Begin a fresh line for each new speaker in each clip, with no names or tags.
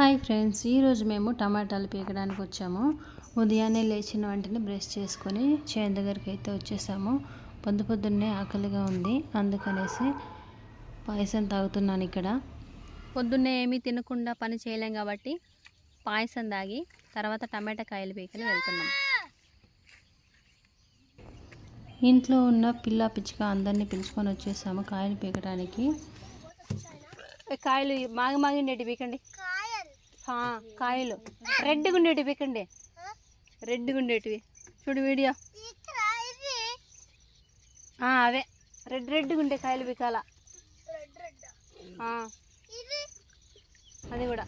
Hi friends ఈరోజు మేము టమాటాలు పీకడానికి వచ్చాము. ఉదయాన్నే లేచిన వెంటనే బ్రష్ చేసుకొని చేను దగ్గరికి అయితే వచ్చేసాము. పొద్దు పొద్దున్నే ఆకలిగా ఉంది అందుకనేసి పాయసం తాగుతున్నాను ఇక్కడ.
పొద్దున్నే ఏమీ తినకుండా పని చేయలేం కాబట్టి పాయసం తాగి తర్వాత టమాటా కాయలు పీకని వెళ్తున్నాం.
ఇంట్లో ఉన్న పిల్ల పిచ్చుక అందరినీ పిలుచుకొని వచ్చేసాము కాయలు పీకడానికి
కాయలు మాగి మాగి నెట్టి పీకండి. కాయలు. రెడ్గా ఉండేటివి పీకండి. రెడ్గా ఉండేటివి చూడు వీడియో. అవే. రెడ్ రెడ్గా ఉండే కాయలు పీకాల. అది కూడా.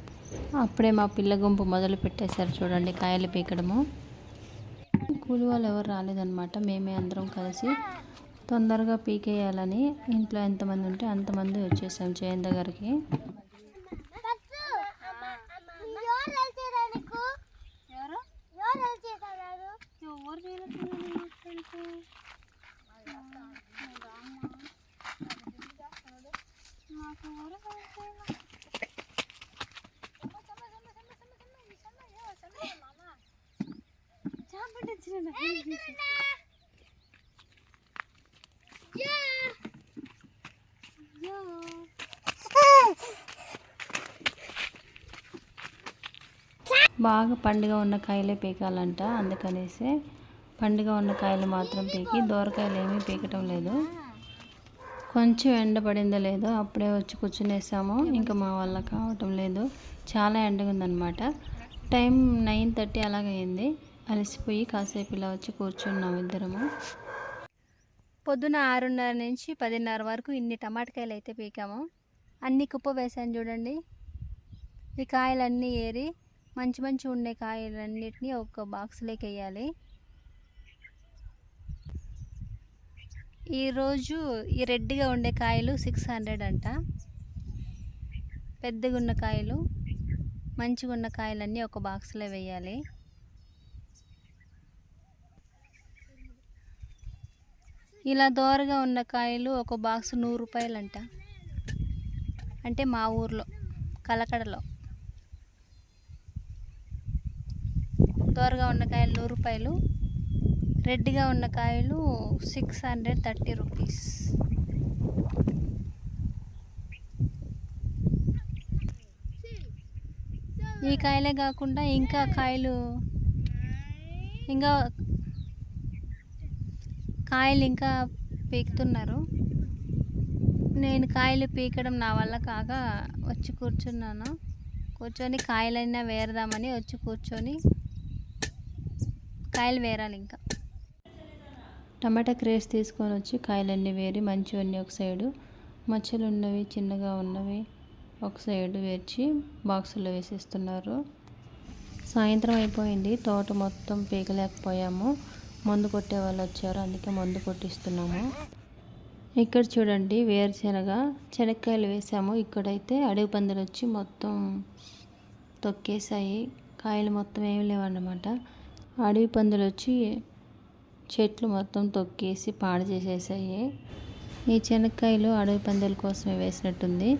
అప్పుడే మా పిల్ల గుంపు మొదలు పెట్టేశారు చూడండి కాయలు పీకడము. కూలి వాళ్ళు ఎవరు రాలేదన్నమాట. మేమే అందరం కలిసి తొందరగా పీకేయాలని ఇంట్లో ఎంతమంది ఉంటే అంతమంది వచ్చేసాం జయంత
గారికి.
బాగా పండుగ ఉన్న కాయలే పీకాలంట అందుకనేసి పండుగ ఉన్న కాయలు మాత్రం పీకి దోరకాయలు ఏమీ పీకటం లేదు. కొంచెం ఎండ పడిందో లేదో అప్పుడే వచ్చి కూర్చునేసాము. ఇంకా మా వల్ల కావటం లేదు. చాలా ఎండగా ఉందన్నమాట. టైం నైన్ థర్టీ అలాగైంది అలసిపోయి కాసేపు ఇలా వచ్చి కూర్చున్నాం ఇద్దరము.
పొద్దున ఆరున్నర నుంచి పదిన్నర వరకు ఇన్ని టమాటకాయలు అయితే పీకాము. అన్ని కుప్ప వేసాను చూడండి. ఈ కాయలన్నీ ఏరి మంచి మంచి ఉండే కాయలన్నిటినీ ఒక బాక్స్లోకి వేయాలి. ఈరోజు ఈ రెడ్డిగా ఉండే కాయలు సిక్స్ హండ్రెడ్ అంట. పెద్దగా ఉన్న కాయలు మంచిగా ఉన్న కాయలన్నీ ఒక బాక్స్లో వేయాలి. ఇలా దోరగా ఉన్న కాయలు ఒక బాక్స్ నూరు రూపాయలంట. అంటే మా ఊర్లో కలకడలో. దోరగా ఉన్న కాయలు నూరు రూపాయలు రెడ్గా ఉన్న కాయలు సిక్స్ హండ్రెడ్ థర్టీ రూపీస్ ఈ కాయలే కాకుండా ఇంకా కాయలు ఇంకా కాయలు ఇంకా పీకుతున్నారు. నేను కాయలు పీకడం నా వల్ల కాక వచ్చి కూర్చున్నాను. కూర్చొని కాయలైనా వేరదామని వచ్చి కూర్చొని కాయలు వేరాలి ఇంకా.
టమాటా క్రేస్ తీసుకొని వచ్చి కాయలన్నీ వేరి మంచివన్నీ ఒక సైడు మచ్చలు ఉన్నవి చిన్నగా ఉన్నవి ఒక సైడు వేర్చి బాక్సుల్లో వేసేస్తున్నారు. సాయంత్రం అయిపోయింది తోట మొత్తం పీకలేకపోయాము. మందు కొట్టే వాళ్ళు వచ్చారు అందుకే మందు కొట్టిస్తున్నాము. ఇక్కడ చూడండి వేరుశెనగ శనక్కాయలు వేసాము. ఇక్కడైతే అడవి పందులు వచ్చి మొత్తం తొక్కేసాయి కాయలు మొత్తం ఏమి లేవన్నమాట. అడవి పందులు వచ్చి చెట్లు మొత్తం తొక్కేసి పాడు చేసేసాయి. ఈ చెనక్కాయలు అడవి పందుల కోసమే వేసినట్టుంది.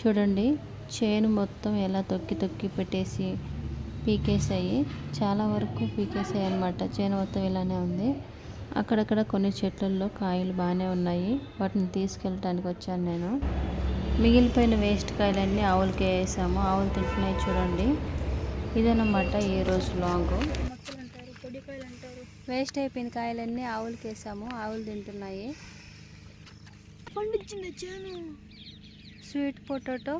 చూడండి చేను మొత్తం ఎలా తొక్కి తొక్కి పెట్టేసి పీకేసాయి చాలా వరకు పీకేసాయి అనమాట చేను మొత్తం ఇలానే ఉంది. అక్కడక్కడ కొన్ని చెట్లల్లో కాయలు బాగానే ఉన్నాయి. వాటిని తీసుకెళ్ళటానికి వచ్చాను నేను. మిగిలిపోయిన వేస్ట్ కాయలన్నీ ఆవులకి వేసాము. ఆవులు తింటున్నాయి చూడండి. ఇదన్నమాట ఈ రోజు లాంగ్.
వేస్ట్ అయిపోయిన కాయలన్నీ ఆవులకి వేసాము ఆవులు తింటున్నాయి. Sweet potato.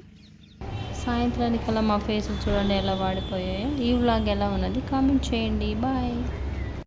సాయంత్రానికల్లా మా ఫేసులు చూడండి ఎలా వాడిపోయాయో. ఈ వ్లాగ్ ఎలా ఉన్నది కామెంట్ చేయండి. బాయ్.